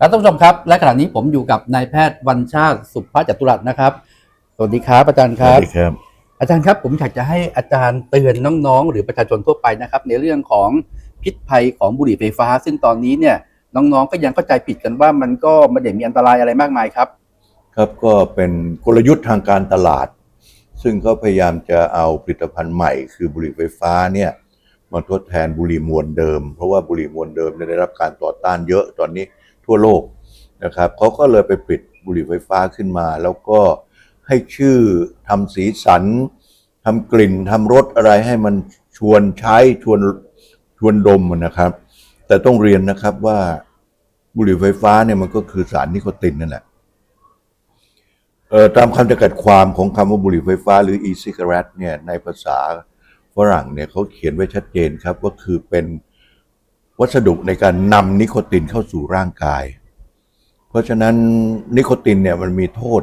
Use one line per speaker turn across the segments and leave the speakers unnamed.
และท่านผู้ชมครับ และขณะนี้ผมอยู่กับนายแพทย์วันชาติสุภาพจตุรัสนะครับ สวัสดีครับอาจารย์ครับ
สวัสดีครับ
อาจารย์ครับผมอยากจะให้อาจารย์เตือนน้องๆ หรือประชาชนทั่วไปนะครับ ในเรื่องของพิษภัยของบุหรี่ไฟฟ้า ซึ่งตอนนี้เนี่ยน้องๆก็ยังเข้าใจผิดกันว่ามันก็ไม่ได้มีอันตรายอะไรมากมายครับ
ครับก็เป็นกลยุทธ์ทางการตลาด ซึ่งเขาพยายามจะเอาผลิตภัณฑ์ใหม่ คือบุหรี่ไฟฟ้าเนี่ยมาทดแทนบุหรี่มวลเดิม เพราะว่าบุหรี่มวลเดิมเนี่ยได้รับการต่อต้านเยอะตอนนี้ ทั่วโลกนะครับเขาก็เลยไปผลิตบุหรี่ไฟฟ้าขึ้นมา แล้วก็ให้ชื่อทำสีสันทำกลิ่นทำรสอะไรให้มันชวนใช้ชวนชวนดมนะครับ แต่ต้องเรียนนะครับว่าบุหรี่ไฟฟ้าเนี่ยมันก็คือสารนิโคตินนั่นแหละเอ่อตามคำจำกัดความของคำว่าบุหรี่ไฟฟ้าหรือ e-cigarette เนี่ยในภาษาฝรั่งเนี่ยเขาเขียนไว้ชัดเจนครับว่าคือเป็น วัสดุในการนำนิโคตินเข้าสู่ร่างกาย เพราะฉะนั้นนิโคตินเนี่ยมันมีโทษ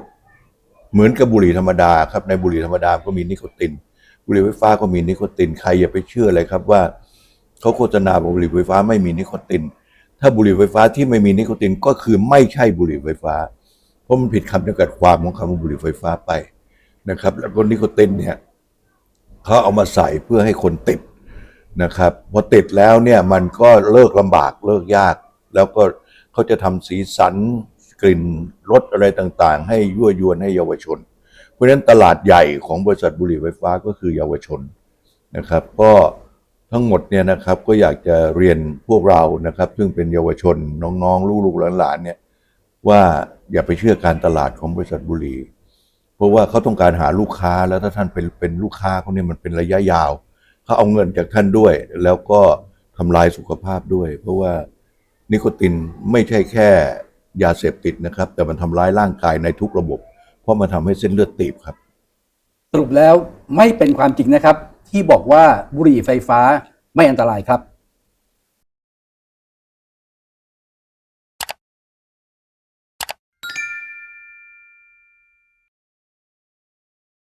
เหมือนกับบุหรี่ธรรมดาครับในบุหรี่ธรรมดาก็มีนิโคติน บุหรี่ไฟฟ้าก็มีนิโคตินใครอย่าไปเชื่อเลยครับว่าเขาโฆษณาบอกบุหรี่ไฟฟ้าไม่มีนิโคติน ถ้าบุหรี่ไฟฟ้าที่ไม่มีนิโคตินก็คือไม่ใช่บุหรี่ไฟฟ้า เพราะมันผิดคำจำกัดความของคำว่าบุหรี่ไฟฟ้าไปนะครับ แล้วก็นิโคตินเนี่ยเขาเอามาใส่เพื่อให้คนติด นะครับพอติดแล้วเนี่ยมันก็เลิกลำบากเลิกยาก แล้วก็เขาจะทำสีสันกลิ่นรสอะไรต่างๆ ให้ยั่วยวนให้เยาวชน เพราะฉะนั้นตลาดใหญ่ของบริษัทบุหรี่ไฟฟ้าก็คือเยาวชนนะครับ ก็ทั้งหมดเนี่ยนะครับก็อยากจะเรียนพวกเรานะครับ ซึ่งเป็นเยาวชนน้องๆ ลูกๆหลานๆเนี่ยว่าอย่าไปเชื่อการตลาดของบริษัทบุหรี่เพราะว่าเขาต้องการหาลูกค้าแล้วถ้าท่านเป็นเป็นลูกค้าเขาเนี่ยมันเป็นระยะยาว เขาเอาเงินจากท่านด้วย แล้วก็ทำลายสุขภาพด้วย เพราะว่านิโคตินไม่ใช่แค่ยาเสพติดนะครับ แต่มันทำร้ายร่างกายในทุกระบบ เพราะมันทำให้เส้นเลือดตีบครับ
สรุปแล้วไม่เป็นความจริงนะครับ ที่บอกว่าบุหรี่ไฟฟ้าไม่อันตรายครับ